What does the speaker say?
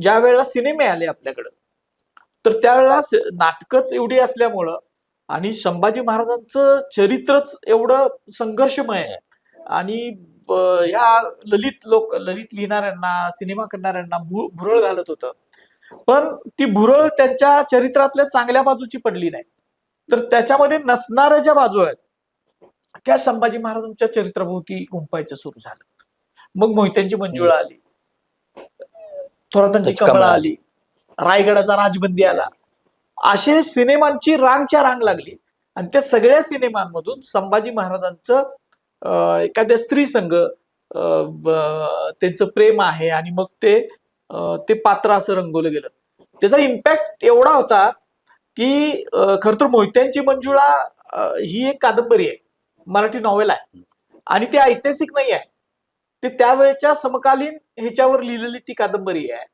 ज्या वेळेला सिनेमे आले आपल्याकडं तर त्यावेळेला नाटकच एवढी असल्यामुळं आणि संभाजी महाराजांचं चरित्रच एवढं संघर्षमय आहे. आणि ह्या ललित लोक ललित लिहिणाऱ्यांना सिनेमा करणाऱ्यांना भुरळ घालत होतं. पण ती भुरळ त्यांच्या चरित्रातल्या चांगल्या बाजूची पडली नाही. तर त्याच्यामध्ये नसणाऱ्या ज्या बाजू आहेत त्या संभाजी महाराजांच्या चरित्राभोवती गुंपायचं सुरू झालं. मग मोहित्यांची मंजुळा आली. थोरातांची त्याची कमळा कमळा आली. रायगडाचा राजबंदी आला. असे सिनेमांची रांगच्या रांग लागली. आणि त्या सगळ्या सिनेमांमधून संभाजी महाराजांचं अं, एखाद्या स्त्री संघ त्यांचं प्रेम आहे आणि मग ते अं, ते पात्र असं रंगवलं गेलं. त्याचा इम्पॅक्ट एवढा होता की खर तर मोहित्यांची मंजुळा अं, ही एक कादंबरी आहे. मराठी नॉवेल आहे. आणि ती ऐतिहासिक नाही आहे. ते त्यावेळेच्या समकालीन ह्याच्यावर लिहिलेली ती कादंबरी आहे.